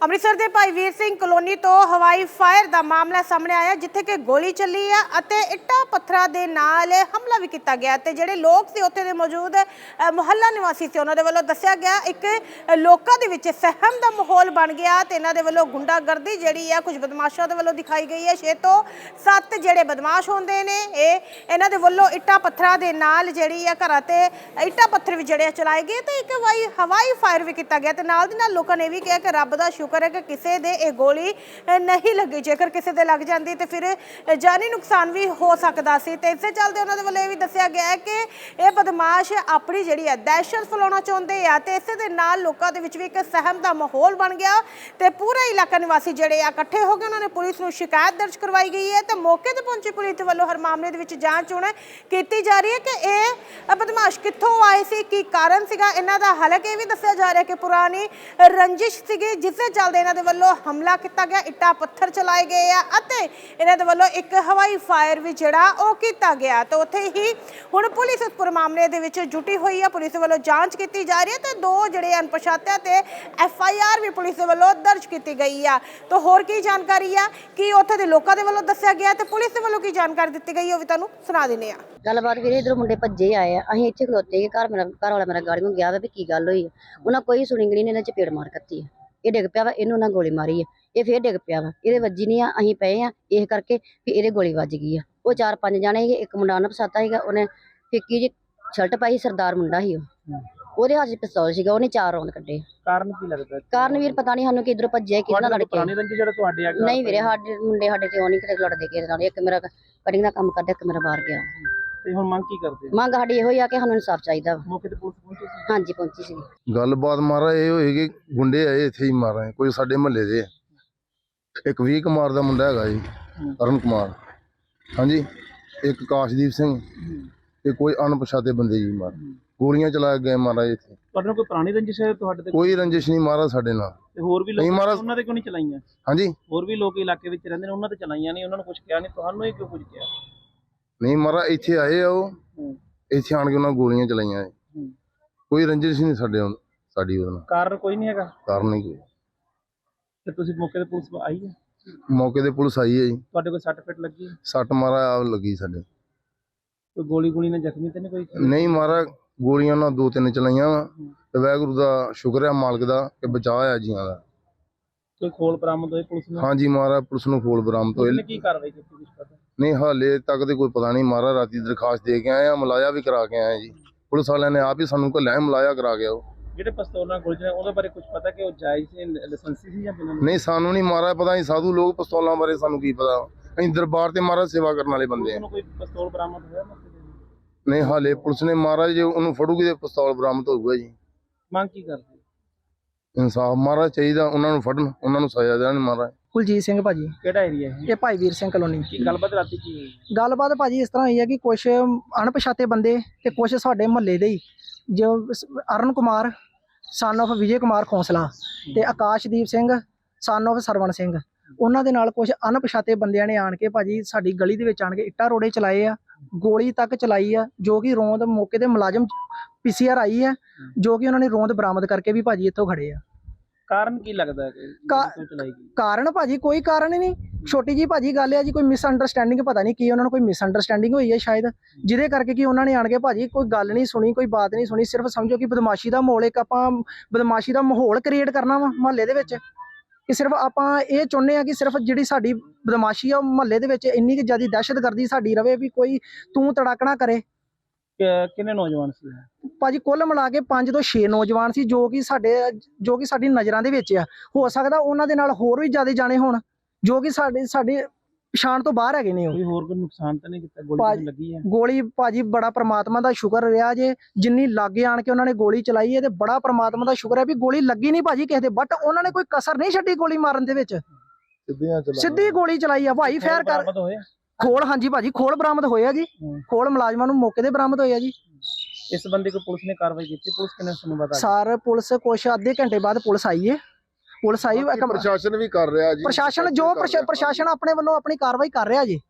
ਅੰਮ੍ਰਿਤਸਰ ਦੇ ਭਾਈ ਵੀਰ ਸਿੰਘ ਕਲੋਨੀ ਤੋਂ ਹਵਾਈ ਫਾਇਰ ਦਾ ਮਾਮਲਾ ਸਾਹਮਣੇ ਆਇਆ, ਜਿੱਥੇ ਕਿ ਗੋਲੀ ਚੱਲੀ ਹੈ ਅਤੇ ਇੱਟਾਂ ਪੱਥਰਾਂ ਦੇ ਨਾਲ ਹਮਲਾ ਵੀ ਕੀਤਾ ਗਿਆ ਤੇ ਜਿਹੜੇ ਲੋਕ ਸੀ ਉੱਥੇ ਦੇ ਮੌਜੂਦ ਮੁਹੱਲਾ ਨਿਵਾਸੀ ਸੀ। ਉਹਨਾਂ ਦੇ ਵੱਲੋਂ ਦੱਸਿਆ ਗਿਆ, ਇੱਕ ਲੋਕਾਂ ਦੇ ਵਿੱਚ ਸਹਿਮ ਦਾ ਮਾਹੌਲ ਬਣ ਗਿਆ ਤੇ ਇਹਨਾਂ ਦੇ ਵੱਲੋਂ ਗੁੰਡਾਗਰਦੀ ਜਿਹੜੀ ਆ, ਕੁਝ ਬਦਮਾਸ਼ਾਂ ਦੇ ਵੱਲੋਂ ਦਿਖਾਈ ਗਈ ਹੈ। ਛੇ ਤੋਂ ਸੱਤ ਜਿਹੜੇ ਬਦਮਾਸ਼ ਹੁੰਦੇ ਨੇ, ਇਹ ਇਹਨਾਂ ਦੇ ਵੱਲੋਂ ਇੱਟਾਂ ਪੱਥਰਾਂ ਦੇ ਨਾਲ ਜਿਹੜੀ ਆ ਘਰਾਂ ਤੇ ਇੱਟਾਂ ਪੱਥਰ ਵੀ ਜਿਹੜੇ ਆ ਚਲਾਏ ਗਏ ਤੇ ਇੱਕ ਵਾਈ ਹਵਾਈ ਫਾਇਰ ਵੀ ਕੀਤਾ ਗਿਆ ਤੇ ਨਾਲ ਦੀ ਨਾਲ ਲੋਕਾਂ ਨੇ ਇਹ ਵੀ ਕਿਹਾ ਕਿ ਰੱਬ ਦਾ ਸ਼ੁਕਰ ਹੈ ਕਿ ਕਿਸੇ ਦੇ ਇਹ ਗੋਲੀ ਨਹੀਂ ਲੱਗੀ। ਜੇਕਰ ਕਿਸੇ ਦੇ ਲੱਗ ਜਾਂਦੀ ਤੇ ਫਿਰ ਜਾਨੀ ਨੁਕਸਾਨ ਵੀ ਹੋ ਸਕਦਾ ਸੀ। ਤੇ ਇਸੇ ਚੱਲਦੇ ਉਹਨਾਂ ਦੇ ਵੱਲੋਂ ਇਹ ਵੀ ਦੱਸਿਆ ਗਿਆ ਹੈ ਕਿ ਇਹ ਬਦਮਾਸ਼ ਆਪਣੀ ਜਿਹੜੀ ਹੈ ਦਹਿਸ਼ਤ ਫੈਲਾਉਣਾ ਚਾਹੁੰਦੇ ਆ ਤੇ ਇਸੇ ਦੇ ਨਾਲ ਲੋਕਾਂ ਦੇ ਵਿੱਚ ਵੀ ਇੱਕ ਸਹਿਮ ਦਾ ਮਾਹੌਲ ਬਣ ਗਿਆ ਤੇ ਪੂਰਾ ਇਲਾਕਾ ਨਿਵਾਸੀ ਜਿਹੜੇ ਆ ਇਕੱਠੇ ਹੋ ਗਏ ਉਹਨਾਂ ਨੇ ਪੁਲਿਸ ਨੂੰ ਸ਼ਿਕਾਇਤ ਦਰਜ ਕਰਵਾਈ ਗਈ ਹੈ ਤੇ ਮੌਕੇ ਤੇ ਪਹੁੰਚੀ ਪੁਲਿਸ ਵੱਲੋਂ ਹਰ ਮਾਮਲੇ ਦੇ ਵਿੱਚ ਜਾਂਚ ਹੁਣ ਕੀਤੀ ਜਾ ਰਹੀ ਹੈ ਕਿ ਇਹ ਬਦਮਾਸ਼ ਕਿੱਥੋਂ ਆਏ ਸੀ, ਕੀ ਕਾਰਨ ਸੀਗਾ? ਇਹਨਾਂ ਦਾ ਹਾਲਾਂਕਿ ਇਹ ਵੀ ਦੱਸਿਆ ਜਾ ਰਿਹਾ ਕਿ ਪੁਰਾਣੀ ਰੰਜਿਸ਼ ਸੀਗੀ, ਜਿਸ ਦੇ ਚੱਲਦੇ ਇਹਨਾਂ ਦੇ ਵੱਲੋਂ ਹਮਲਾ ਕੀਤਾ ਗਿਆ, ਇੱਟਾਂ ਪੱਥਰ ਚਲਾਏ ਗਏ ਆ ਅਤੇ ਇਹਨਾਂ ਦੇ ਵੱਲੋਂ ਇੱਕ ਹਵਾਈ ਫਾਇਰ ਵੀ ਜਿਹੜਾ ਉਹ ਕੀਤਾ ਗਿਆ। ਤਾਂ ਉੱਥੇ ਹੀ ਹੁਣ ਪੁਲਿਸ ਇਸ ਪੂਰੇ ਮਾਮਲੇ ਦੇ ਵਿੱਚ ਜੁਟੀ ਹੋਈ ਹੈ ਪੁਲਿਸ ਵੱਲੋਂ ਜਾਂਚ ਕੀਤੀ ਜਾ ਰਹੀ ਹੈ ਤੇ ਦੋ ਜਿਹੜੇ ਅਣਪਛਾਤਿਆਂ ਤੇ ਐਫ ਆਈ ਆਰ ਵੀ ਪੁਲਿਸ ਦੇ ਵੱਲੋਂ ਦਰਜ ਕੀਤੀ ਗਈ ਆ। ਤਾਂ ਹੋਰ ਕੀ ਜਾਣਕਾਰੀ ਆ? ਕੀ ਉੱਥੇ ਦੇ ਲੋਕਾਂ ਦੇ ਵੱਲੋਂ ਦੱਸਿਆ ਗਿਆ ਤੇ ਪੁਲਿਸ ਦੇ ਵੱਲੋਂ ਕੀ ਜਾਣਕਾਰੀ ਦਿੱਤੀ ਗਈ ਉਹ ਵੀ ਤੁਹਾਨੂੰ ਸੁਣਾ ਦਿੰਦੇ ਆ। ਗੱਲਬਾਤ ਵੀਰੇ ਇਧਰੋਂ ਮੁੰਡੇ ਭੱਜੇ ਆਏ ਆ। ਅਸੀਂ ਇੱਥੇ ਖਲੋਤੇ ਸੀ ਘਰ ਮੇਰਾ ਘਰ ਵਾਲਾ ਮੇਰਾ ਗਾੜੀ ਨੂੰ ਗਿਆ ਵਾ ਵੀ ਕੀ ਗੱਲ ਹੋਈ ਆ। ਉਹਨਾਂ ਕੋਈ ਸੁਣੀ ਗਣੀ ਨੇ ਇਹਨਾਂ ਚਪੇੜ ਮਾਰ ਕੱਤੀ ਆ। ਇਹ ਡਿੱਗ ਪਿਆ ਵਾ ਇਹਨੂੰ ਨਾ ਗੋਲੀ ਮਾਰੀ ਆ। ਇਹ ਫੇਰ ਡਿੱਗ ਪਿਆ ਵਾ। ਇਹਦੇ ਵੱਜੀ ਨਹੀਂ ਆ ਅਸੀਂ ਪਏ ਆ। ਇਸ ਕਰਕੇ ਵੀ ਇਹਦੇ ਗੋਲੀ ਵੱਜ ਗਈ ਆ। ਉਹ ਚਾਰ ਪੰਜ ਜਾਣੇ ਸੀਗੇ ਇੱਕ ਮੁੰਡਾ ਉਹਨਾਂ ਪਸਾਤਾ ਸੀਗਾ ਉਹਨੇ ਫਿੱਕੀ ਜੀ ਸ਼ਰਟ ਪਾਈ ਸਰਦਾਰ ਮੁੰਡਾ ਸੀ ਉਹ। ਉਹਦੇ ਹੱਥ 'ਚ ਪਿਸਤੌਲ ਸੀਗਾ ਉਹਨੇ ਚਾਰ ਰੌਂਦ ਕੱਢੇ। ਕਾਰਨ ਕੀ ਲੱਗਦਾ? ਕਾਰਨ ਵੀਰ ਪਤਾ ਨਹੀਂ ਸਾਨੂੰ ਕਿ ਇਧਰੋਂ ਭੱਜਿਆ ਕਿਹਦੇ ਨਾਲ ਲੜ ਕੇ ਪੁਰਾਣੇ ਰੰਜ ਜਿਹੜਾ ਤੁਹਾਡੇ ਆ ਨਹੀਂ ਵੀਰੇ ਸਾਡੇ ਮੁੰਡੇ ਸਾਡੇ ਤੇ ਉਹ ਨਹੀਂ ਕਿਤੇ ਲੜਦੇ ਕਿਸੇ ਨਾਲ। ਇੱਕ ਮੇਰਾ ਕਟਿੰਗ ਦਾ ਕੰਮ ਕਰਦਾ ਇੱਕ ਮੇਰਾ ਬਾਹਰ ਗਿਆ। ਤੇ ਹੁਣ ਮੰਗ ਕੀ ਕਰਦੇ ਮੰਗ ਸਾਡੀ ਇਹੋ ਹੀ ਆ ਕਿ ਸਾਨੂੰ ਇਨਸਾਫ ਚਾਹੀਦਾ ਵਾ। ਮੌਕੇ ਤੇ ਪੁਲਿਸ ਪਹੁੰਚੀ ਸੀ? ਹਾਂਜੀ ਪਹੁੰਚੀ ਸੀ ਗੱਲਬਾਤ ਮਾਰਾ ਇਹ ਹੋਈ ਕਿ ਗੁੰਡੇ ਆਏ ਇੱਥੇ ਹੀ ਮਾਰਾਂ ਕੋਈ ਸਾਡੇ ਮਹੱਲੇ ਦੇ ਆ। ਇੱਕ ਵੀਹ ਕੁਮਾਰ ਦਾ ਮੁੰਡਾ ਹੈਗਾ ਜੀ ਅਰਨ ਕੁਮਾਰ। ਹਾਂਜੀ? ਇੱਕ ਕਾਸ਼ਦੀਪ ਸਿੰਘ ਤੇ ਕੋਈ ਅਣਪਛਾਤੇ ਬੰਦੇ ਜੀ ਮਾਰ ਗੋਲੀਆਂ ਚਲਾ ਕੇ ਗਏ ਮਹਾਰਾਜ ਇੱਥੇ। ਤੁਹਾਡੇ ਨਾਲ ਕੋਈ ਪੁਰਾਣੀ ਰੰਜਿਸ਼ ਹੈ ਤੁਹਾਡੇ ਤੇ? ਕੋਈ ਰੰਜਿਸ਼ ਨਹੀਂ ਮਾਰਾ ਸਾਡੇ ਨਾਲ। ਤੇ ਹੋਰ ਵੀ ਨਹੀਂ ਲੋਕ ਮਹਾਰਾਜ। ਉਹਨਾਂ ਦੇ ਕਿਉਂ ਨਹੀਂ ਚਲਾਈਆਂ? ਹਾਂਜੀ। ਹੋਰ ਵੀ ਲੋਕ ਇਲਾਕੇ ਵਿੱਚ ਰਹਿੰਦੇ ਨੇ ਉਹਨਾਂ ਤੇ ਚਲਾਈਆਂ ਨਹੀਂ ਉਹਨਾਂ ਨੂੰ ਕੁਝ ਕਿਹਾ ਨਹੀਂ ਤੁਹਾਨੂੰ ਹੀ ਕਿਉਂ ਕੁਝ ਕਿਹਾ? ਨਹੀਂ ਮਾਰਾ ਇੱਥੇ ਆਏ ਆ ਉਹ। ਹੂੰ। ਇੱਥੇ ਆਣ ਕੇ ਉਹਨਾਂ ਗੋਲੀਆਂ ਚਲਾਈਆਂ ਜੀ। ਹੂੰ। ਕੋਈ ਰੰਜਿਸ਼ ਨਹੀਂ ਸਾਡੇ ਨਾਲ- ਸਾਡੀ ਉਹਦੇ ਨਾਲ। ਕਾਰਨ ਕੋਈ ਨਹੀਂ ਹੈਗਾ? ਕਾਰਨ ਨਹੀਂ ਕੋਈ। ਤੇ ਤੁਸੀਂ ਮੌਕੇ ਤੇ ਪੁਲਿਸ ਆਈ ਹੈ? ਮੌਕੇ ਤੇ ਪੁਲਿਸ ਆਈ ਹੈ ਜੀ। ਤੁਹਾਡੇ ਕੋਈ ਸੱਟ ਫਿੱਟ ਲੱਗੀ? ਹੈ? ਸੱਟ ਮਾਰਾ ਆ ਲੱਗੀ ਸਾਡੇ। ਕੋਈ ਗੋਲੀ ਗੋਲੀ ਨਾਲ ਜ਼ਖਮੀ ਤੇ ਨਹੀਂ ਕੋਈ? ਨਹੀਂ ਮਾਰਾ ਗੋਲੀਆਂ ਨਾਲ ਦੋ ਤਿੰਨ ਚਲਾਈਆਂ ਵਾ ਤੇ ਵਾਹਿਗੁਰੂ ਦਾ ਸ਼ੁਕਰ ਹੈ ਮਾਲਕ ਦਾ ਕਿ ਬਚਾ ਆ ਜੀਆਂ ਦਾ। ਕੋਈ ਖੋਲ ਬਰਾਮਦ ਹੋਏ ਪੁਲਿਸ ਨੂੰ? ਹਾਂਜੀ ਮਾਰਾ ਪੁਲਿਸ ਨੂੰ ਖੋਲ ਬਰਾਮਦ ਨੇ ਕੀ ਕਾਰਵਾਈ ਕੀਤੀ ਕੁਝ ਪਤਾ ਨਹੀਂ ਹਾਲੇ ਤੱਕ ਤੇ ਕੋਈ ਪਤਾ ਨਹੀਂ ਮਾਰਾ ਰਾਤੀ ਦਰਖਾਸਤ ਦੇ ਕੇ ਆਏ ਆ ਮਲਾਇਆ ਵੀ ਕਰਾ ਕੇ ਆਏ ਜੀ। ਪੁਲਿਸ ਵਾਲਿਆਂ ਨੇ ਆਪ ਹੀ ਸਾਨੂੰ ਘੱਲਿਆ ਮਲਾਇਆ ਕਰਾ ਗਿਆ ਉਹ ਜਿਹੜੇ ਪਿਸਤੌਲ ਗੋਲੀ ਚਲਾਏ ਉਹਦੇ ਬਾਰੇ ਕੁਝ ਪਤਾ ਕਿ ਉਹ ਜਾਇਜ਼ ਸੀ ਲਾਇਸੈਂਸੀ ਸੀ ਜਾਂ ਬਿਨਾਂ ਨਹੀਂ ਸਾਨੂੰ ਨਹੀਂ ਮਾਰਾ ਪਤਾ ਨਹੀਂ ਸਾਧੂ ਲੋਕ ਪਿਸਤੌਲਾਂ ਬਾਰੇ ਸਾਨੂੰ ਕੀ ਪਤਾ। ਅਸੀਂ ਦਰਬਾਰ ਤੇ ਮਾਰਾ ਸੇਵਾ ਕਰਨ ਵਾਲੇ ਬੰਦੇ ਆ। ਉਹਨੂੰ ਕੋਈ ਪਿਸਤੌਲ ਬਰਾਮਦ ਹੋਇਆ ਨਹੀਂ ਹਾਲੇ ਪੁਲਿਸ ਨੇ ਮਾਰਾ ਜੇ ਉਹਨੂੰ ਫੜੂਗੀ ਤੇ ਪਿਸਤੌਲ ਬਰਾਮਦ ਹੋਊਗਾ ਜੀ। ਮੰਗ ਕੀ ਕਰਦੇ ਇਨਸਾਫ ਮਾਰਾ ਚਾਹੀਦਾ ਉਹਨਾਂ ਨੂੰ ਫੜਨ ਉਹਨਾਂ ਨੂੰ ਸਜ਼ਾ ਦੇਣ ਮਾਰਾ ਕੁਲਜੀਤ ਸਿੰਘ ਭਾਜੀ ਕਿਹੜਾ ਏਰੀਆ ਹੈ ਇਹ ਭਾਈ ਵੀਰ ਸਿੰਘ ਕਲੋਨੀ। ਕੀ ਗੱਲਬਾਤ ਰਾਤੀ ਕੀ ਹੋਈ? ਗੱਲਬਾਤ ਭਾਜੀ ਇਸ ਤਰ੍ਹਾਂ ਹੋਈ ਹੈ ਕਿ ਕੁਝ ਅਣਪਛਾਤੇ ਬੰਦੇ ਤੇ ਕੁਝ ਸਾਡੇ ਮਹੱਲੇ ਦੇ ਹੀ ਜੋ ਅਰਨ ਕੁਮਾਰ ਸਨ of ਵਿਜੇ ਕੁਮਾਰ ਖੋਸਲਾ ਤੇ ਆਕਾਸ਼ਦੀਪ ਸਿੰਘ ਸਨ of ਸਰਵਣ ਸਿੰਘ। ਉਹਨਾਂ ਦੇ ਨਾਲ ਕੁਝ ਅਣਪਛਾਤੇ ਬੰਦਿਆਂ ਨੇ ਆਣ ਕੇ ਭਾਜੀ ਸਾਡੀ ਗਲੀ ਦੇ ਵਿੱਚ ਆਣ ਕੇ ਇੱਟਾਂ ਰੋੜੇ ਚਲਾਏ ਆ। ਗੋਲੀ ਤੱਕ ਚਲਾਈ ਆ ਜੋ ਕਿ ਰੋਂਦ ਮੌਕੇ ਤੇ ਮੁਲਾਜ਼ਮ ਪੀਸੀਆਰ ਆਈ ਹੈ। ਜੋ ਕਿ ਉਹਨਾਂ ਨੇ ਰੋਂਦ ਬਰਾਮਦ ਕਰਕੇ ਵੀ ਭਾਜੀ ਇੱਥੋਂ ਖੜੇ ਆ। ਕਾਰਨ ਕੀ ਲੱਗਦਾ ਹੈ ਕਿ ਕਾ- ਕਿਉਂ ਚਲਾਈ ਗਈ? ਕਾਰਨ ਭਾਜੀ ਕੋਈ ਕਾਰਨ ਹੀ ਨਹੀਂ। ਛੋਟੀ ਜੀ ਭਾਜੀ ਗੱਲ ਹੈ ਜੀ ਕੋਈ ਮਿਸਅੰਡਰਸਟੈਂਡਿੰਗ ਪਤਾ ਨਹੀਂ ਕੀ ਉਹਨਾਂ ਨੂੰ ਕੋਈ ਮਿਸਅੰਡਰਸਟੈਂਡਿੰਗ ਹੋਈ ਹੈ ਸ਼ਾਇਦ। ਜਿਹਦੇ ਕਰਕੇ ਕਿ ਉਹਨਾਂ ਨੇ ਆਣ ਕੇ ਭਾਜੀ ਕੋਈ ਗੱਲ ਨਹੀਂ ਸੁਣੀ ਕੋਈ ਬਾਤ ਨਹੀਂ ਸੁਣੀ ਸਿਰਫ ਸਮਝੋ ਕਿ ਬਦਮਾਸ਼ੀ ਦਾ ਮਾਹੌਲ ਇੱਕ ਆਪਾਂ ਬਦਮਾਸ਼ੀ ਦਾ ਮਾਹੌਲ ਕ੍ਰੀਏਟ ਕਰਨਾ ਵਾ ਮਹੱਲੇ ਦੇ ਵਿੱਚ। ਕਿ ਸਿਰਫ ਆਪਾਂ ਇਹ ਚਾਹੁੰਦੇ ਆ ਕਿ ਸਿਰਫ ਜਿਹੜੀ ਸਾਡੀ ਬਦਮਾਸ਼ੀ ਆ ਮਹੱਲੇ ਦੇ ਵਿੱਚ ਇੰਨੀ ਕਿ ਜ਼ਿਆਦਾ ਦਹਿਸ਼ਤਗਰਦੀ ਸਾਡੀ ਰਵੇ ਵੀ ਕੋਈ ਤੂੰ ਤੜਾਕਣਾ ਕਰੇ ਕਿੰਨੇ ਨੌਜਵਾਨ ਸੀ? ਭਾਜੀ ਕੁੱਲ ਮਿਲਾ ਕੇ 5 ਤੋਂ 6 ਨੌਜਵਾਨ ਸੀ ਜੋ ਕਿ ਸਾਡੇ ਜੋ ਕਿ ਸਾਡੀ ਨਜ਼ਰਾਂ ਦੇ ਵਿੱਚ ਆ ਹੋ ਸਕਦਾ ਉਹਨਾਂ ਦੇ ਨਾਲ ਹੋਰ ਵੀ ਜ਼ਿਆਦਾ ਜਾਣੇ ਹੋਣ ਜੋ ਕਿ ਸਾਡੇ ਸਾਡੇ ਪਛਾਣ ਤੋਂ ਬਾਹਰ ਹੈਗੇ ਨੇ ਉਹ। ਕੋਈ ਹੋਰ ਕੋਈ ਨੁਕਸਾਨ ਤਾਂ ਨਹੀਂ ਕੀਤਾ? ਗੋਲੀ ਭਾਜੀ- ਲੱਗੀ ਹੈ ਗੋਲੀ ਭਾਜੀ ਬੜਾ ਪ੍ਰਮਾਤਮਾ ਦਾ ਸ਼ੁਕਰ ਰਿਹਾ ਜੇ ਜਿੰਨੀ ਲਾਗੇ ਆਣ ਕੇ ਉਹਨਾਂ ਨੇ ਗੋਲੀ ਚਲਾਈ ਹੈ ਤੇ ਬੜਾ ਪ੍ਰਮਾਤਮਾ ਦਾ ਸ਼ੁਕਰ ਹੈ ਵੀ ਗੋਲੀ ਲੱਗੀ ਨਹੀਂ ਭਾਜੀ ਕਿਸੇ ਦੇ ਬਟ ਉਹਨਾਂ ਨੇ ਕੋਈ ਕਸਰ ਨਹੀਂ ਛੱਡੀ ਗੋਲੀ ਮਾਰਨ ਦੇ ਵਿੱਚ। ਸਿੱਧੀਆਂ ਚਲਾ ਸਿੱਧੀ ਗੋਲੀ ਚਲਾਈ ਆ ਭਾਈ ਫੇਰ ਕਰ ਬਰਾਮਦ ਹੋਏ ਖੋਲ ਹਾਂਜੀ ਭਾਜੀ ਖੋਲ ਬਰਾਮਦ ਹੋਇਆ ਜੀ। ਖੋਲ ਮੁਲਾਜ਼ਮਾਂ ਨੂੰ ਮੌਕੇ ਤੇ ਬਰਾਮਦ ਹੋਇਆ ਜੀ। ਇਸ ਬੰਦੇ ਕੋ ਪੁਲਿਸ ਨੇ ਕਾਰਵਾਈ ਕੀਤੀ? ਪੁਲਿਸ ਕਿੰਨੇ ਸਾਨੂੰ ਬਤਾ ਸਰ ਪੁਲਿਸ ਕੁਛ ਅੱਧੇ ਘੰਟੇ ਬਾਅਦ ਪੁਲਿਸ ਆਈ ਹੈ ਪੁਲਿਸ ਆਈ ਇੱਕ- ਪ੍ਰਸ਼ਾਸਨ ਵੀ ਕਰ ਰਿਹਾ ਜੀ। ਪ੍ਰਸ਼ਾਸਨ ਜੋ ਪ੍ਰਸ਼ਾ- ਪ੍ਰਸ਼ਾਸਨ ਆਪਣੇ ਵੱਲੋਂ ਆਪਣੀ ਕਾਰਵਾਈ ਕਰ ਰਿਹਾ ਜੀ।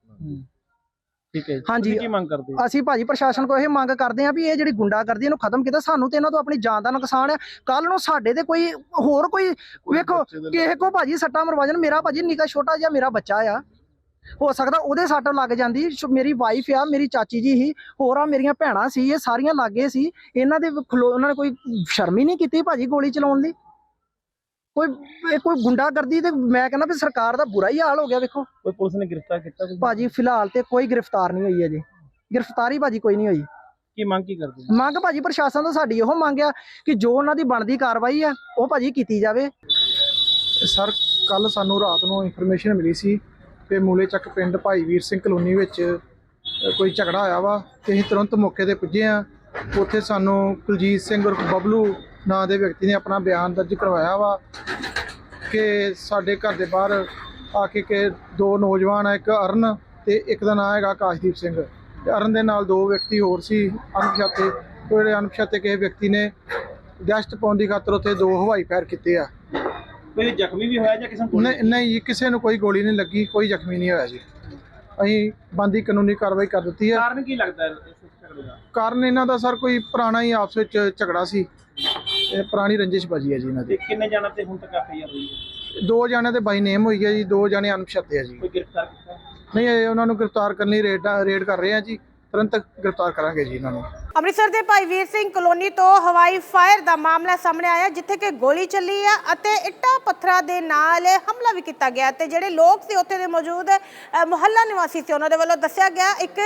ਠੀਕ ਹੈ ਜੀ। ਹਾਂਜੀ। ਤੁਸੀਂ ਕੀ ਮੰਗ ਕਰਦੇ ਹੋ? ਅਸੀਂ ਭਾਜੀ ਪ੍ਰਸ਼ਾਸਨ ਕੋਲ ਇਹ ਮੰਗ ਕਰਦੇ ਹਾਂ ਵੀ ਇਹ ਜਿਹੜੀ ਗੁੰਡਾਗਰਦੀ ਇਹਨੂੰ ਖਤਮ ਕੀਤਾ। ਸਾਨੂੰ ਤੇ ਇਹਨਾਂ ਤੋਂ ਆਪਣੀ ਜਾਨ ਦਾ ਨੁਕਸਾਨ ਹੈ। ਕੱਲ ਨੂੰ ਸਾਡੇ ਤੇ ਕੋਈ ਹੋਰ ਕੋਈ ਵੇਖੋ ਕਿਸੇ ਕੋ ਭਾਜੀ ਸੱਟਾ ਮਰਵਾ ਜਾਣ ਮੇਰਾ ਭਾਜੀ ਨਿੱਕਾ ਛੋਟਾ ਜਿਹਾ ਮੇਰਾ ਬੱਚਾ ਆ। ਹੋ ਸਕਦਾ ਉਹਦੇ ਸੱਟ ਲੱਗ ਜਾਂਦੀ। ਸ਼- ਮੇਰੀ ਵਾਈਫ ਆ ਮੇਰੀ ਚਾਚੀ ਜੀ ਹੀ ਹੋਰ ਆ ਮੇਰੀਆਂ ਭੈਣਾਂ ਸੀ ਇਹ ਸਾਰੀਆਂ ਲਾਗੇ ਸੀ। ਇਹਨਾਂ ਦੇ ਖਲੋ- ਉਹਨਾਂ ਨੇ ਕੋਈ ਸ਼ਰਮ ਹੀ ਨਹੀਂ ਕੀਤੀ ਭਾਜੀ ਗੋਲੀ ਚਲਾਉਣ ਦੀ। ਕੋਈ ਇਹ ਕੋਈ ਗੁੰਡਾਗਰਦੀ ਤੇ ਮੈਂ ਕਹਿੰਦਾ ਵੀ ਸਰਕਾਰ ਦਾ ਬੁਰਾ ਹੀ ਹਾਲ ਹੋ ਗਿਆ ਵੇਖੋ। ਕੋਈ ਪੁਲਿਸ ਨੇ ਗ੍ਰਿਫਤਾਰ ਕੀਤਾ ਕੋਈ? ਭਾਜੀ ਫਿਲਹਾਲ ਤੇ ਕੋਈ ਗ੍ਰਿਫਤਾਰ ਨਹੀਂ ਹੋਈ ਅਜੇ। ਗ੍ਰਿਫਤਾਰੀ ਭਾਜੀ ਕੋਈ ਨਹੀਂ ਹੋਈ। ਕੀ ਮੰਗ ਕੀ ਕਰਦੇ? ਹੋ ਮੰਗ ਭਾਜੀ ਪ੍ਰਸ਼ਾਸਨ ਤੋਂ ਸਾਡੀ ਇਹੋ ਮੰਗ ਆ ਕਿ ਜੋ ਉਹਨਾਂ ਦੀ ਬਣਦੀ ਕਾਰਵਾਈ ਆ ਉਹ ਭਾਜੀ ਕੀਤੀ ਜਾਵੇ। ਸਰ ਕੱਲ ਸਾਨੂੰ ਰਾਤ ਨੂੰ ਇਨਫੋਰਮੇਸ਼ਨ ਮਿਲੀ ਸੀ ਕਿ ਮੂਲੇ ਚੱਕ ਪਿੰਡ ਭਾਈ ਵੀਰ ਸਿੰਘ ਕਲੋਨੀ ਵਿੱਚ ਅ, ਕੋਈ ਝਗੜਾ ਹੋਇਆ ਵਾ ਤੇ ਅਸੀਂ ਤੁਰੰਤ ਮੌਕੇ ਤੇ ਪੁੱਜੇ ਆ। ਉੱਥੇ ਸਾਨੂੰ ਕੁਲਜੀਤ ਸਿੰਘ ਉਰਫ ਬਬਲੂ ਨਾਂ ਦੇ ਵਿਅਕਤੀ ਨੇ ਆਪਣਾ ਬਿਆਨ ਦਰਜ ਕਰਵਾਇਆ ਵਾ ਕਿ ਸਾਡੇ ਘਰ ਦੇ ਬਾਹਰ ਆ ਕੇ ਕਿ ਦੋ ਨੌਜਵਾਨ ਆ ਇੱਕ ਅਰਨ ਤੇ ਇੱਕ ਦਾ ਨਾਮ ਹੈਗਾ ਆਕਾਸ਼ਦੀਪ ਸਿੰਘ। ਤੇ ਅਰਨ ਦੇ ਨਾਲ ਦੋ ਵਿਅਕਤੀ ਹੋਰ ਸੀ ਅਣਪਛਾਤੇ। ਜਿਹੜੇ ਅਣਪਛਾਤੇ ਕਿਸੇ ਵਿਅਕਤੀ ਨੇ ਦਹਿਸ਼ਤ ਪਾਉਣ ਦੀ ਖਾਤਰ ਉੱਥੇ ਦੋ ਹਵਾਈ ਫਾਇਰ ਕੀਤੇ ਆ। ਕੋਈ ਜ਼ਖਮੀ ਵੀ ਹੋਇਆ ਜਾਂ ਕਿਸੇ ਨੂੰ ਨਹੀਂ ਨਹੀਂ ਜੀ, ਕਿਸੇ ਨੂੰ ਕੋਈ ਗੋਲੀ ਨਹੀਂ ਲੱਗੀ ਕੋਈ ਜ਼ਖਮੀ ਨਹੀਂ ਹੋਇਆ ਜੀ। ਅਸੀਂ ਬੰਦੀ ਕਾਨੂੰਨੀ ਕਾਰਵਾਈ ਕਰ ਦਿੱਤੀ ਹੈ ਕਾਰਨ ਕੀ ਲੱਗਦਾ ਹੈ? ਕਾਰਨ ਇਹਨਾਂ ਦਾ ਸਰ ਕੋਈ ਪੁਰਾਣਾ ਹੀ ਆਪਸ ਵਿੱਚ ਝਗੜਾ ਸੀ ਇਹ ਪੁਰਾਣੀ ਰੰਜਿਸ਼ ਬਾਜੀ ਹੈ ਜੀ ਇਹਨਾਂ ਦੀ। ਤੇ ਕਿੰਨੇ ਜਾਣਾਂ ਤੇ ਹੁਣ ਤੱਕ ਐਫਆਈਆਰ ਹੋਈ ਹੈ? ਦੋ ਜਾਣੇ ਤੇ ਬਾਈ ਨੇਮ ਹੋਈ ਹੈ ਜੀ ਦੋ ਜਾਣੇ ਅਣਪਛਾਤੇ ਆ ਜੀ। ਕੋਈ ਗ੍ਰਿਫਤਾਰ ਕੀਤਾ? ਨਹੀਂ ਇਹ ਉਹਨਾਂ ਨੂੰ ਗ੍ਰਿਫਤਾਰ ਕਰਨ ਲਈ ਰੇਡ ਰੇਡ ਕਰ ਰਹੇ ਆ ਜੀ ਤੁਰੰਤ ਗ੍ਰਿਫਤਾਰ ਕਰਾਂਗੇ ਜੀ ਇਹਨਾਂ ਨੂੰ। ਅੰਮ੍ਰਿਤਸਰ ਦੇ ਭਾਈ ਵੀਰ ਸਿੰਘ ਕਲੋਨੀ ਤੋਂ ਹਵਾਈ ਫਾਇਰ ਦਾ ਮਾਮਲਾ ਸਾਹਮਣੇ ਆਇਆ, ਜਿੱਥੇ ਕਿ ਗੋਲੀ ਚੱਲੀ ਆ ਅਤੇ ਇੱਟਾਂ ਪੱਥਰਾਂ ਦੇ ਨਾਲ ਹਮਲਾ ਵੀ ਕੀਤਾ ਗਿਆ ਤੇ ਜਿਹੜੇ ਲੋਕ ਸੀ ਉੱਥੇ ਦੇ ਮੌਜੂਦ ਮੁਹੱਲਾ ਨਿਵਾਸੀ ਸੀ। ਉਹਨਾਂ ਦੇ ਵੱਲੋਂ ਦੱਸਿਆ ਗਿਆ, ਇੱਕ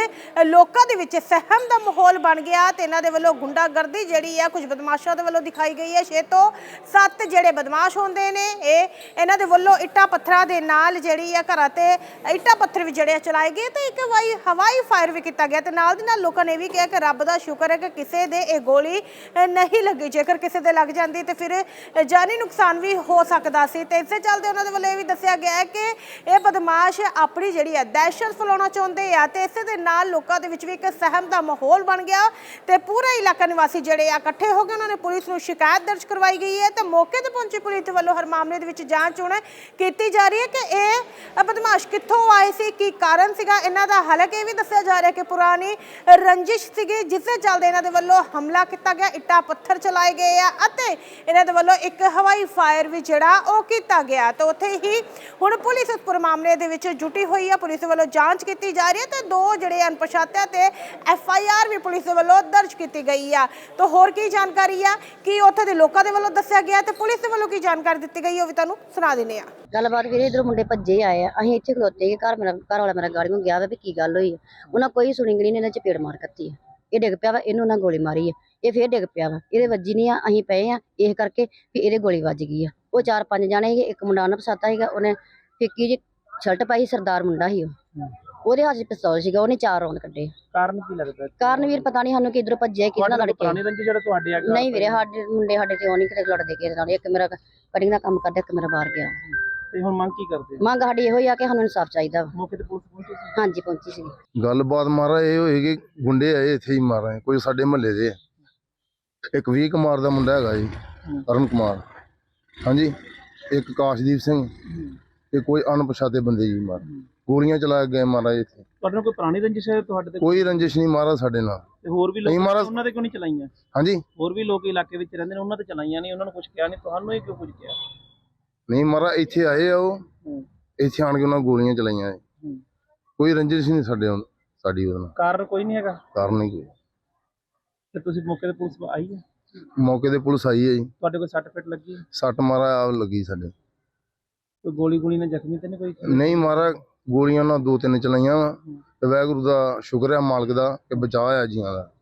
ਲੋਕਾਂ ਦੇ ਵਿੱਚ ਸਹਿਮ ਦਾ ਮਾਹੌਲ ਬਣ ਗਿਆ ਤੇ ਇਹਨਾਂ ਦੇ ਵੱਲੋਂ ਗੁੰਡਾਗਰਦੀ ਜਿਹੜੀ ਆ, ਕੁਝ ਬਦਮਾਸ਼ਾਂ ਦੇ ਵੱਲੋਂ ਦਿਖਾਈ ਗਈ ਹੈ ਛੇ ਤੋਂ ਸੱਤ ਜਿਹੜੇ ਬਦਮਾਸ਼ ਹੁੰਦੇ ਨੇ, ਇਹ ਇਹਨਾਂ ਦੇ ਵੱਲੋਂ ਇੱਟਾਂ ਪੱਥਰਾਂ ਦੇ ਨਾਲ ਜਿਹੜੀ ਆ ਘਰਾਂ ਤੇ ਇੱਟਾਂ ਪੱਥਰ ਵੀ ਜਿਹੜੇ ਆ ਚਲਾਏ ਗਏ ਤੇ ਇੱਕ ਵਾਈ, ਹਵਾਈ ਫਾਇਰ ਵੀ ਕੀਤਾ ਗਿਆ ਤੇ ਨਾਲ ਦੀ ਨਾਲ ਲੋਕਾਂ ਨੇ ਇਹ ਵੀ ਕਿਹਾ ਕਿ ਰੱਬ ਦਾ ਸ਼ੁਕਰ ਹੈ ਕਿ ਕਿਸੇ ਦੇ ਇਹ ਗੋਲੀ ਨਹੀਂ ਲੱਗੀ। ਜੇਕਰ ਕਿਸੇ ਦੇ ਲੱਗ ਜਾਂਦੀ ਤੇ ਫਿਰ ਜਾਨੀ ਨੁਕਸਾਨ ਵੀ ਹੋ ਸਕਦਾ ਸੀ। ਤੇ ਇਸੇ ਚੱਲਦੇ ਉਹਨਾਂ ਦੇ ਵੱਲੋਂ ਇਹ ਵੀ ਦੱਸਿਆ ਗਿਆ ਹੈ ਕਿ ਇਹ ਬਦਮਾਸ਼ ਆਪਣੀ ਜਿਹੜੀ ਹੈ ਦਹਿਸ਼ਤ ਫੈਲਾਉਣਾ ਚਾਹੁੰਦੇ ਆ ਤੇ ਇਸੇ ਦੇ ਨਾਲ ਲੋਕਾਂ ਦੇ ਵਿੱਚ ਵੀ ਇੱਕ ਸਹਿਮ ਦਾ ਮਾਹੌਲ ਬਣ ਗਿਆ ਤੇ ਪੂਰਾ ਇਲਾਕਾ ਨਿਵਾਸੀ ਜਿਹੜੇ ਆ ਇਕੱਠੇ ਹੋ ਗਏ ਉਹਨਾਂ ਨੇ ਪੁਲਿਸ ਨੂੰ ਸ਼ਿਕਾਇਤ ਦਰਜ ਕਰਵਾਈ ਗਈ ਹੈ ਤੇ ਮੌਕੇ ਤੇ ਪਹੁੰਚੀ ਪੁਲਿਸ ਦੇ ਵੱਲੋਂ ਹਰ ਮਾਮਲੇ ਦੇ ਵਿੱਚ ਜਾਂਚ ਹੁਣ ਕੀਤੀ ਜਾ ਰਹੀ ਹੈ ਕਿ ਇਹ ਬਦਮਾਸ਼ ਕਿੱਥੋਂ ਆਏ ਸੀ, ਕੀ ਕਾਰਨ ਸੀਗਾ? ਇਹਨਾਂ ਦਾ ਹਾਲਾਂਕਿ ਇਹ ਵੀ ਦੱਸਿਆ ਜਾ ਰਿਹਾ ਕਿ ਪੁਰਾਣੀ ਰੰਜਿਸ਼ ਸੀਗੀ, ਜਿਸ ਦੇ ਚੱਲਦੇ ਇਹਨਾਂ ਦੇ ਵੱਲੋਂ ਹਮਲਾ ਕੀਤਾ ਗਿਆ, ਇੱਟਾਂ ਪੱਥਰ ਚਲਾਏ ਗਏ ਆ ਅਤੇ ਇਹਨਾਂ ਦੇ ਵੱਲੋਂ ਇੱਕ ਹਵਾਈ ਫਾਇਰ ਵੀ ਜਿਹੜਾ ਉਹ ਕੀਤਾ ਗਿਆ। ਤਾਂ ਉੱਥੇ ਹੀ ਹੁਣ ਪੁਲਿਸ ਇਸ ਪੂਰੇ ਮਾਮਲੇ ਦੇ ਵਿੱਚ ਜੁਟੀ ਹੋਈ ਹੈ ਪੁਲਿਸ ਵੱਲੋਂ ਜਾਂਚ ਕੀਤੀ ਜਾ ਰਹੀ ਹੈ ਤੇ ਦੋ ਜਿਹੜੇ ਅਣਪਛਾਤਿਆਂ ਤੇ ਐਫ ਆਈ ਆਰ ਵੀ ਪੁਲਿਸ ਵੱਲੋਂ ਦਰਜ ਕੀਤੀ ਗਈ ਆ। ਤਾਂ ਹੋਰ ਕੀ ਜਾਣਕਾਰੀ ਆ? ਕੀ ਉੱਥੇ ਦੇ ਲੋਕਾਂ ਦੇ ਵੱਲੋਂ ਦੱਸਿਆ ਗਿਆ ਤੇ ਪੁਲਿਸ ਦੇ ਵੱਲੋਂ ਕੀ ਜਾਣਕਾਰੀ ਦਿੱਤੀ ਗਈ ਉਹ ਵੀ ਤੁਹਾਨੂੰ ਸੁਣਾ ਦਿੰਦੇ ਆ। ਗੱਲਬਾਤ ਵੀਰੇ ਇਧਰ ਮੁੰਡੇ ਭੱਜੇ ਆਏ ਆ। ਅਸੀਂ ਇੱਥੇ ਖਲੋਤੇ ਘਰ ਮੇਰਾ ਘਰ ਵਾਲਾ ਮੇਰਾ ਗਾੜੀਆਂ ਗਿਆ ਵਾ ਵੀ ਕੀ ਗੱਲ ਹੋਈ ਆ। ਉਹਨਾਂ ਕੋਈ ਸੁਣੀ ਗਣੀ ਨੇ ਇਹਨਾਂ ਚਪੇੜ ਮਾਰ ਕੱਤੀ ਆ। ਇਹ ਡਿੱਗ ਪਿਆ ਵਾ ਇਹਨੂੰ ਨਾ ਗੋਲੀ ਮਾਰੀ ਆ। ਇਹ ਫੇਰ ਡਿੱਗ ਪਿਆ ਵਾ। ਇਹਦੇ ਵੱਜੀ ਨਹੀਂ ਆ ਅਸੀਂ ਪਏ ਆ ਇਸ ਕਰਕੇ ਵੀ ਇਹਦੇ ਗੋਲੀ ਵੱਜ ਗਈ ਆ। ਉਹ ਚਾਰ ਪੰਜ ਜਾਣੇ ਸੀਗੇ ਇੱਕ ਮੁੰਡਾ ਨਾ ਪਸਾਤਾ ਸੀਗਾ ਉਹਨੇ ਫਿੱਕੀ ਜੀ ਸ਼ਰਟ ਪਾਈ ਸਰਦਾਰ ਮੁੰਡਾ ਸੀ ਉਹ। ਉਹਦੇ ਹੱਥ 'ਚ ਪਿਸਤੌਲ ਸੀਗਾ ਉਹਨੇ ਚਾਰ ਰੌਂਦ ਕੱਢੇ। ਕਾਰਨ ਕੀ ਲੱਗਦਾ? ਕਾਰਨ ਵੀਰ ਪਤਾ ਨਹੀਂ ਸਾਨੂੰ ਕਿਧਰੋਂ ਭੱਜਿਆ ਤੁਹਾਡੇ ਲੜ ਕੇ ਪੁਰਾਣੀ ਰੰਜੀ ਜਿਹੜਾ ਤੁਹਾਡੇ ਆ ਨਹੀਂ ਵੀਰੇ ਸਾਡੇ ਮੁੰਡੇ ਸਾਡੇ ਕਿਉਂ ਨਹੀਂ ਕਿਤੇ ਲੜਦੇ ਕਿਸੇ ਨਾਲ। ਇੱਕ ਮੇਰਾ ਕਟਿੰਗ ਦਾ ਕੰਮ ਕਰਦਾ ਇੱਕ ਮੇਰਾ ਬਾਹਰ ਗਿਆ। ਤੇ ਹੁਣ ਮੰਗ ਕੀ ਕਰਦੇ ਹੋ? ਮੰਗ ਸਾਡੀ ਇਹੋ ਹੀ ਆ ਕਿ ਸਾਨੂੰ ਇਨਸਾਫ ਚਾਹੀਦਾ ਵਾ। ਮੌਕੇ ਤੇ ਪੁਲਿਸ ਪਹੁੰਚੀ ਸੀ? ਹਾਂਜੀ ਪਹੁੰਚੀ ਸੀ। ਗੱਲਬਾਤ ਮਾਰਾ ਇਹ ਹੋਈ ਕਿ ਗੁੰਡੇ ਆਏ ਇੱਥੇ ਹੀ ਮਾਰਾਂ ਕੋਈ ਸਾਡੇ ਮਹੱਲੇ ਦੇ ਆ। ਇੱਕ ਵੀ ਕੁਮਾਰ ਦਾ ਮੁੰਡਾ ਹੈਗਾ ਜੀ ਅਰਨ ਕੁਮਾਰ। ਹਾਂਜੀ ਇੱਕ ਕਾਸ਼ਦੀਪ ਸਿੰਘ ਤੇ ਕੋਈ ਅਣਪਛਾਤੇ ਬੰਦੇ ਜੀ ਮਾਰ ਗੋਲੀਆਂ ਚਲਾ ਕੇ ਗਏ ਮਹਾਰਾਜ ਇੱਥੇ। ਤੁਹਾਡੇ ਨਾਲ ਕੋਈ ਪੁਰਾਣੀ ਰੰਜਿਸ਼ ਹੈ ਤੁਹਾਡੇ ਤੇ? ਕੋਈ ਰੰਜਿਸ਼ ਨਹੀਂ ਮਾਰਾ ਸਾਡੇ ਨਾਲ। ਤੇ ਹੋਰ ਵੀ ਨਹੀਂ ਲੋਕ ਮਹਾਰਾਜ। ਉਹਨਾਂ ਦੇ ਕਿਉਂ ਨਹੀਂ ਚਲਾਈਆਂ? ਹਾਂਜੀ। ਹੋਰ ਵੀ ਲੋਕ ਇਲਾਕੇ ਵਿੱਚ ਰਹਿੰਦੇ ਨੇ ਉਹਨਾਂ ਤੇ ਚਲਾਈਆਂ ਨਹੀਂ ਉਹਨਾਂ ਨੂੰ ਕੁਝ ਕਿਹਾ ਨਹੀਂ ਤੁਹਾਨੂੰ ਹੀ ਕਿਉਂ ਕੁਝ ਕਿਹਾ? ਨਹੀਂ ਮਾਰਾ ਇੱਥੇ ਆਏ ਆ ਉਹ। ਇੱਥੇ ਆਣ ਕੇ ਉਹਨਾਂ ਗੋਲੀਆਂ ਚਲਾਈਆਂ ਹੂੰ। ਕੋਈ ਰੰਜਿਸ਼ ਨਹੀਂ ਸਾਡੇ ਨਾਲ- ਸਾਡੀ ਉਹਦੇ ਨਾਲ। ਕਾਰਨ ਕੋਈ ਨਹੀਂ ਹੈਗਾ? ਕਾਰਨ ਨਹੀਂ ਕੋਈ। ਤੇ ਤੁਸੀਂ ਮੌਕੇ ਤੇ ਪੁਲਿਸ ਆਈ ਹੈ ਮੌਕੇ ਤੇ ਪੁਲਿਸ ਆਈ ਹੈ ਜੀ। ਤੁਹਾਡੇ ਕੋਈ ਸੱਟ ਫਿੱਟ ਲੱਗੀ? ਸੱਟ ਮਾਰਾ ਆ ਲੱਗੀ ਸਾਡੇ। ਕੋਈ ਗੋਲੀ ਗੋਲੀ ਨਾਲ ਜ਼ਖਮੀ ਤੇ ਨਹੀਂ ਕੋਈ? ਨਹੀਂ ਮਾਰਾ ਗੋਲੀਆਂ ਨਾਲ ਦੋ ਤਿੰਨ ਚਲਾਈਆਂ ਵਾ। ਤੇ ਵਾਹਿਗੁਰੂ ਦਾ ਸ਼ੁਕਰ ਹੈ ਮਾਲਕ ਦਾ ਕਿ ਬਚਾ ਆ ਜੀਆਂ ਦਾ।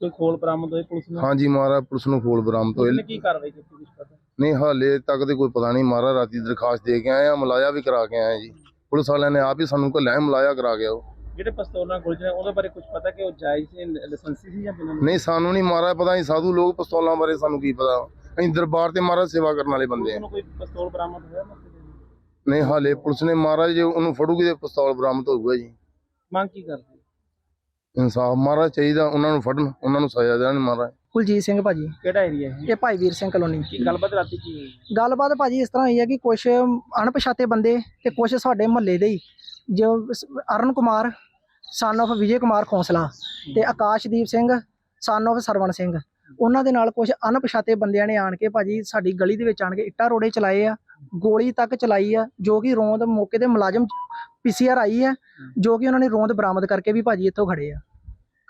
ਕੋਈ ਖੋਲ ਬਰਾਮਦ ਹੋਏ ਪੁਲਿਸ ਨੂੰ? ਹਾਂਜੀ ਮਾਰਾ ਪੁਲਿਸ ਨੂੰ ਫੋਲ ਬਰਾਮਦ ਹੋਏ ਪੁਲਿਸ ਨੇ ਕੀ ਕਾਰਵਾਈ ਕੀਤੀ ਕੁਝ ਪਤਾ ਨਹੀਂ ਹਾਲੇ ਤੱਕ ਤੇ ਕੋਈ ਪਤਾ ਨਹੀਂ ਮਾਰਾ ਰਾਤੀ ਦਰਖਾਸਤ ਦੇ ਕੇ ਆਏ ਆ ਮਲਾਇਆ ਵੀ ਕਰਾ ਕੇ ਆਏ ਜੀ। ਪੁਲਿਸ ਵਾਲਿਆਂ ਨੇ ਆਪ ਹੀ ਸਾਨੂੰ ਘੱਲਿਆ ਮਲਾਇਆ ਕਰਾ ਗਿਆ ਉਹ ਜਿਹੜੇ ਪਿਸਤੌਲ ਨਾਲ ਗੋਲੀ ਚਲਾਏ ਉਹਦੇ ਬਾਰੇ ਕੁਝ ਪਤਾ ਕਿ ਉਹ ਜਾਇਜ਼ ਸੀ ਲਾਇਸੈਂਸੀ ਸੀ ਜਾਂ ਬਿਨਾਂ ਨਹੀਂ ਸਾਨੂੰ ਨਹੀਂ ਮਾਰਾ ਪਤਾ ਨਹੀਂ ਸਾਧੂ ਲੋਕ ਪਿਸਤੌਲਾਂ ਬਾਰੇ ਸਾਨੂੰ ਕੀ ਪਤਾ। ਅਸੀਂ ਦਰਬਾਰ ਤੇ ਮਾਰਾ ਸੇਵਾ ਕਰਨ ਵਾਲੇ ਬੰਦੇ ਆ। ਉਹਨੂੰ ਕੋਈ ਪਿਸਤੌਲ ਬਰਾਮਦ ਹੋਇਆ ਮੌਕੇ ਤੇ? ਨਹੀਂ ਹਾਲੇ ਪੁਲਿਸ ਨੇ ਮਾਰਾ ਜੇ ਉਹਨੂੰ ਫੜੂਗੀ ਤੇ ਪਿਸਤੌਲ ਬਰਾਮਦ ਹੋਊਗਾ ਜੀ। ਮੰਗ ਕੀ ਕਰਦੇ? ਇਨਸਾਫ ਮਾਰਾ ਚਾਹੀਦਾ ਉਹਨਾਂ ਨੂੰ ਫੜਨ ਉਹਨਾਂ ਨੂੰ ਸਜ਼ਾ ਦੇਣ ਮਾਰਾ ਕੁਲਜੀਤ ਸਿੰਘ ਭਾਜੀ। ਕਿਹੜਾ ਏਰੀਆ ਹੈ ਇਹ ਭਾਈ ਵੀਰ ਸਿੰਘ ਕਲੋਨੀ। ਕੀ ਗੱਲਬਾਤ ਰਾਤੀ ਕੀ ਹੋਈ? ਗੱਲਬਾਤ ਭਾਜੀ ਇਸ ਤਰ੍ਹਾਂ ਹੋਈ ਹੈ ਕਿ ਕੁਝ ਅਣਪਛਾਤੇ ਬੰਦੇ ਤੇ ਕੁਝ ਸਾਡੇ ਮਹੱਲੇ ਦੇ ਹੀ ਜੋ ਅਰਨ ਕੁਮਾਰ ਸਨ of ਵਿਜੇ ਕੁਮਾਰ ਖੋਸਲਾ ਤੇ ਆਕਾਸ਼ਦੀਪ ਸਿੰਘ ਸਨ of ਸਰਵਣ ਸਿੰਘ। ਉਹਨਾਂ ਦੇ ਨਾਲ ਕੁਝ ਅਣਪਛਾਤੇ ਬੰਦਿਆਂ ਨੇ ਆਣ ਕੇ ਭਾਜੀ ਸਾਡੀ ਗਲੀ ਦੇ ਵਿੱਚ ਆਣ ਕੇ ਇੱਟਾਂ ਰੋੜੇ ਚਲਾਏ ਆ ਗੋਲੀ ਤੱਕ ਚਲਾਈ ਆ ਜੋ ਕਿ ਰੋਂਦ ਮੌਕੇ ਤੇ ਮੁਲਾਜ਼ਮ ਪੀਸੀਆਰ ਆਈ ਹੈ। ਜੋ ਕਿ ਉਹਨਾਂ ਨੇ ਰੋਂਦ ਬਰਾਮਦ ਕਰਕੇ ਵੀ ਭਾਜੀ ਇੱਥੋਂ ਖੜੇ ਆ।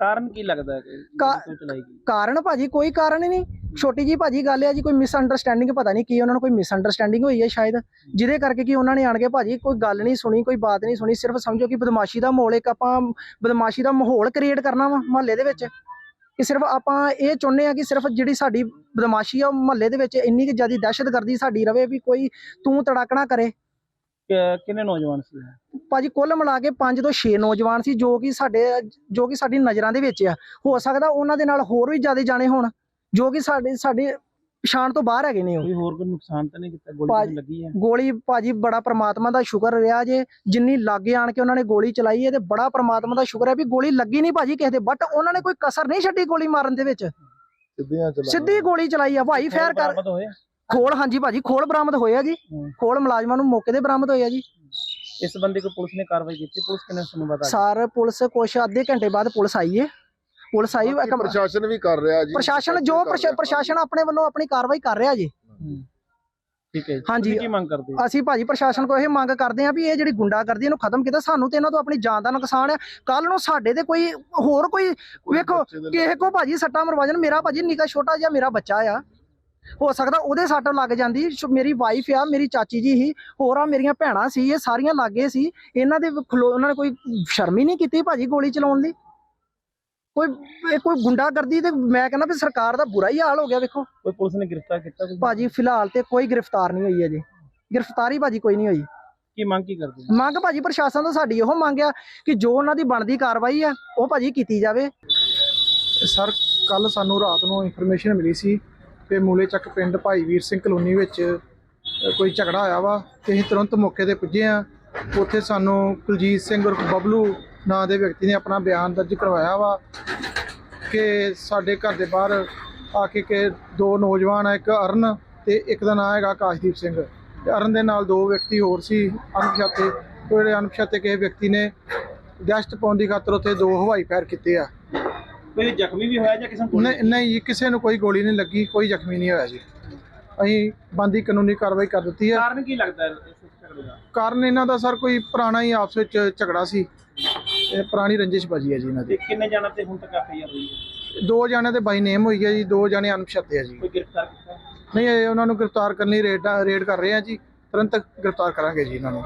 ਕਾਰਨ ਕੀ ਲੱਗਦਾ ਹੈ ਕਿ ਚਲਾਈ ਗਈ? ਕਾਰਨ ਭਾਜੀ ਕੋਈ ਕਾਰਨ ਹੀ ਨਹੀਂ। ਛੋਟੀ ਜੀ ਭਾਜੀ ਗੱਲ ਹੈ ਜੀ ਕੋਈ ਮਿਸਅੰਡਰਸਟੈਂਡਿੰਗ ਪਤਾ ਨਹੀਂ ਕੀ ਉਹਨਾਂ ਨੂੰ ਕੋਈ ਮਿਸਅੰਡਰਸਟੈਂਡਿੰਗ ਹੋਈ ਹੈ ਸ਼ਾਇਦ। ਜਿਹਦੇ ਕਰਕੇ ਕਿ ਉਹਨਾਂ ਨੇ ਆਣ ਕੇ ਭਾਜੀ ਕੋਈ ਗੱਲ ਨਹੀਂ ਸੁਣੀ ਕੋਈ ਬਾਤ ਨਹੀਂ ਸੁਣੀ ਸਿਰਫ ਸਮਝੋ ਕਿ ਬਦਮਾਸ਼ੀ ਦਾ ਮਾਹੌਲ ਇੱਕ ਆਪਾਂ ਬਦਮਾਸ਼ੀ ਦਾ ਮਾਹੌਲ ਕ੍ਰੀਏਟ ਕਰਨਾ ਵਾ ਮਹੱਲੇ ਦੇ ਵਿੱਚ। ਕਿ ਸਿਰਫ ਆਪਾਂ ਇਹ ਚਾਹੁੰਦੇ ਆ ਕਿ ਸਿਰਫ ਜਿਹੜੀ ਸਾਡੀ ਬਦਮਾਸ਼ੀ ਆ ਮਹੱਲੇ ਦੇ ਵਿੱਚ ਇੰਨੀ ਕਿ ਜ਼ਿਆਦਾ ਦਹਿਸ਼ਤਗਰਦੀ ਸਾਡੀ ਰਵੇ ਵੀ ਕੋਈ ਤੂੰ ਤੜਾਕਣਾ ਕਰੇ। ਕਿੰਨੇ ਨੌਜਵਾਨ ਸੀ? ਭਾਜੀ ਕੁੱਲ ਮਿਲਾ ਕੇ 5 ਤੋਂ 6 ਨੌਜਵਾਨ ਸੀ ਜੋ ਕਿ ਸਾਡੇ ਜੋ ਕਿ ਸਾਡੀ ਨਜ਼ਰਾਂ ਦੇ ਵਿੱਚ ਆ। ਹੋ ਸਕਦਾ ਉਹਨਾਂ ਦੇ ਨਾਲ ਹੋਰ ਵੀ ਜ਼ਿਆਦਾ ਜਾਣੇ ਹੋਣ ਜੋ ਕਿ ਸਾਡੇ ਸਾਡੇ ਪਛਾਣ ਤੋਂ ਬਾਹਰ ਹੈਗੇ ਨੇ ਉਹ। ਹੋਰ ਕੋਈ ਨੁਕਸਾਨ ਤਾਂ ਨਹੀਂ ਕੀਤਾ? ਗੋਲੀ ਲੱਗੀ ਹੈ ਗੋਲੀ ਭਾਜੀ ਬੜਾ ਪ੍ਰਮਾਤਮਾ ਦਾ ਸ਼ੁਕਰ ਰਿਹਾ ਜੇ ਜਿੰਨੀ ਲਾਗੇ ਆਣ ਕੇ ਉਹਨਾਂ ਨੇ ਗੋਲੀ ਚਲਾਈ ਹੈ ਤੇ ਬੜਾ ਪ੍ਰਮਾਤਮਾ ਦਾ ਸ਼ੁਕਰ ਹੈ ਵੀ ਗੋਲੀ ਲੱਗੀ ਨਹੀਂ ਭਾਜੀ ਕਿਸੇ ਦੇ ਬਟ ਉਹਨਾਂ ਨੇ ਕੋਈ ਕਸਰ ਨਹੀਂ ਛੱਡੀ ਗੋਲੀ ਮਾਰਨ ਦੇ ਵਿੱਚ। ਸਿੱਧੀ ਗੋਲੀ ਚਲਾਈ ਆ ਭਾਈ ਫੇਰ ਕਰ ਖੋਲ ਹਾਂਜੀ ਭਾਜੀ ਖੋਲ ਬਰਾਮਦ ਹੋਇਆ ਜੀ। ਖੋਲ ਮੁਲਾਜ਼ਮਾਂ ਨੂੰ ਮੌਕੇ ਤੇ ਬਰਾਮਦ ਹੋਇਆ ਜੀ। ਇਸ ਬੰਦੇ ਕੋ ਪੁਲਿਸ ਨੇ ਕਾਰਵਾਈ ਕੀਤੀ ਪੁਲਿਸ ਕਿੰਨੇ ਸਮੇਂ ਬਾਅਦ ਆ ਗਈ? ਸਾਰ ਪੁਲਿਸ ਕੁਛ ਅੱਧੇ ਘੰਟੇ ਬਾਅਦ ਪੁਲਿਸ ਆਈ ਹੈ ਪੁਲਿਸ ਆਈ ਇੱਕ ਪ੍ਰਸ਼ਾਸਨ ਵੀ ਕਰ ਰਿਹਾ ਜੀ ਪ੍ਰਸ਼ਾਸਨ ਜੋ ਪ੍ਰਸ਼ਾ- ਪ੍ਰਸ਼ਾਸਨ ਆਪਣੇ ਵੱਲੋਂ ਆਪਣੀ ਕਾਰਵਾਈ ਕਰ ਰਿਹਾ ਜੀ। ਠੀਕ ਹੈ ਜੀ। ਹਾਂਜੀ। ਤੁਸੀਂ ਕੀ ਮੰਗ ਕਰਦੇ ਹੋ? ਅਸੀਂ ਭਾਜੀ ਪ੍ਰਸ਼ਾਸਨ ਕੋਲ ਇਹ ਮੰਗ ਕਰਦੇ ਹਾਂ ਵੀ ਇਹ ਜਿਹੜੀ ਗੁੰਡਾਗਰਦੀ ਇਹਨੂੰ ਖਤਮ ਕੀਤਾ ਸਾਨੂੰ ਤੇ ਇਹਨਾਂ ਤੋਂ ਆਪਣੀ ਜਾਨ ਦਾ ਨੁਕਸਾਨ ਹੈ ਕੱਲ ਨੂੰ ਸਾਡੇ ਤੇ ਕੋਈ ਹੋਰ ਕੋਈ ਵੇਖੋ ਕਿਸੇ ਕੋ ਭਾਜੀ ਸੱਟਾਂ ਮਰਵਾ ਜਾਣ ਮੇਰਾ ਭਾਜੀ ਨਿੱਕਾ ਛੋਟਾ ਜਿਹਾ ਮੇਰਾ ਬੱਚਾ ਆ ਹੋ ਸਕਦਾ ਉਹਦੇ ਸੱਟ ਲੱਗ ਜਾਂਦੀ ਮੇਰੀ ਵਾਈਫ ਆ ਮੇਰੀ ਚਾਚੀ ਜੀ ਹੀ ਹੋਰ ਆ ਮੇਰੀਆਂ ਭੈਣਾਂ ਸੀ ਇਹ ਸਾਰੀਆਂ ਲਾਗੇ ਸੀ ਇਹਨਾਂ ਦੇ ਉਹਨਾਂ ਨੇ ਕੋਈ ਸ਼ਰਮ ਹੀ ਨਹੀਂ ਕੀਤੀ ਭਾਜੀ ਗੋਲੀ ਚਲਾਉਣ ਦੀ? ਕੋਈ ਇਹ ਕੋਈ ਗੁੰਡਾਗਰਦੀ ਤੇ ਮੈਂ ਕਹਿੰਦਾ ਵੀ ਸਰਕਾਰ ਦਾ ਬੁਰਾ ਹੀ ਹਾਲ ਹੋ ਗਿਆ ਵੇਖੋ। ਕੋਈ ਪੁਲਿਸ ਨੇ ਗ੍ਰਿਫਤਾਰ ਕੀਤਾ ਕੋਈ? ਭਾਜੀ ਫਿਲਹਾਲ ਤੇ ਕੋਈ ਗ੍ਰਿਫਤਾਰ ਨਹੀਂ ਹੋਈ ਅਜੇ। ਗ੍ਰਿਫਤਾਰੀ ਭਾਜੀ ਕੋਈ ਨਹੀਂ ਹੋਈ। ਕੀ ਮੰਗ ਕੀ ਕਰਦੇ? ਹੋ? ਮੰਗ ਭਾਜੀ ਪ੍ਰਸ਼ਾਸਨ ਤੋਂ ਸਾਡੀ ਇਹੋ ਮੰਗ ਆ ਕਿ ਜੋ ਉਹਨਾਂ ਦੀ ਬਣਦੀ ਕਾਰਵਾਈ ਆ ਉਹ ਭਾਜੀ ਕੀਤੀ ਜਾਵੇ। ਸਰ ਕੱਲ ਸਾਨੂੰ ਰਾਤ ਨੂੰ ਇਨਫੋਰਮੇਸ਼ਨ ਮਿਲੀ ਸੀ ਕਿ ਮੂਲੇ ਚੱਕ ਪਿੰਡ ਭਾਈ ਵੀਰ ਸਿੰਘ ਕਲੋਨੀ ਵਿੱਚ ਕੋਈ ਝਗੜਾ ਹੋਇਆ ਵਾ ਤੇ ਅਸੀਂ ਤੁਰੰਤ ਮੌਕੇ ਤੇ ਪੁੱਜੇ ਆ ਉੱਥੇ ਸਾਨੂੰ ਕੁਲਜੀਤ ਸਿੰਘ ਉਰਫ ਬਬਲੂ ਨਾਂ ਦੇ ਵਿਅਕਤੀ ਨੇ ਆਪਣਾ ਬਿਆਨ ਦਰਜ ਕਰਵਾਇਆ ਵਾ ਕਿ ਸਾਡੇ ਘਰ ਦੇ ਬਾਹਰ ਆ ਕੇ ਕਿ ਦੋ ਨੌਜਵਾਨ ਆ, ਇੱਕ ਅਰਨ ਤੇ ਇੱਕ ਦਾ ਨਾਮ ਹੈਗਾ ਆਕਾਸ਼ਦੀਪ ਸਿੰਘ। ਤੇ ਅਰਨ ਦੇ ਨਾਲ ਦੋ ਵਿਅਕਤੀ ਹੋਰ ਸੀ, ਅਣਪਛਾਤੇ। ਜਿਹੜੇ ਅਣਪਛਾਤੇ ਕਿਸੇ ਵਿਅਕਤੀ ਨੇ ਦਹਿਸ਼ਤ ਪਾਉਣ ਦੀ ਖਾਤਰ ਉੱਥੇ ਦੋ ਹਵਾਈ ਫਾਇਰ ਕੀਤੇ ਆ। ਕੋਈ ਜ਼ਖਮੀ ਵੀ ਹੋਇਆ ਜਾਂ ਕਿਸੇ ਨੂੰ ਗੋਲੀ ਨਹੀਂ ਨਹੀਂ ਜੀ, ਕਿਸੇ ਨੂੰ ਕੋਈ ਗੋਲੀ ਨਹੀਂ ਲੱਗੀ ਕੋਈ ਜ਼ਖਮੀ ਨਹੀਂ ਹੋਇਆ ਜੀ। ਅਸੀਂ ਬੰਦੀ ਕਾਨੂੰਨੀ ਕਾਰਵਾਈ ਕਰ ਦਿੱਤੀ ਹੈ। ਕਾਰਨ ਕੀ ਲੱਗਦਾ ਹੈ ਇਸ ਝਗੜੇ ਦਾ? ਕਾਰਨ ਇਹਨਾਂ ਦਾ ਸਰ ਕੋਈ ਪੁਰਾਣਾ ਹੀ ਆਪਸ ਵਿੱਚ ਝਗੜਾ ਸੀ। ਇਹ ਪੁਰਾਣੀ ਰੰਜਿਸ਼ ਬਾਜੀ ਹੈ ਜੀ ਇਹਨਾਂ ਤੇ ਦੀ ਕਿੰਨੇ ਜਾਣਾਂ ਤੇ ਹੁਣ ਤੱਕ ਐਫਆਈਆਰ ਹੋਈ ਹੈ? ਦੋ ਜਾਣਿਆਂ ਦੇ ਬਾਈ ਨੇਮ ਹੋਈ ਹੈ ਜੀ ਦੋ ਜਾਣੇ ਅਣਪਛਾਤੇ ਆ ਜੀ। ਕੋਈ ਗ੍ਰਿਫਤਾਰ ਕੀਤਾ? ਨਹੀਂ ਇਹ ਉਹਨਾਂ ਨੂੰ ਗ੍ਰਿਫਤਾਰ ਕਰਨ ਲਈ ਰੇਡ ਰੇਡ ਕਰ ਰਹੇ ਆ ਜੀ। ਤੁਰੰਤ ਗ੍ਰਿਫਤਾਰ ਕਰਾਂਗੇ ਜੀ ਇਹਨਾਂ ਨੂੰ।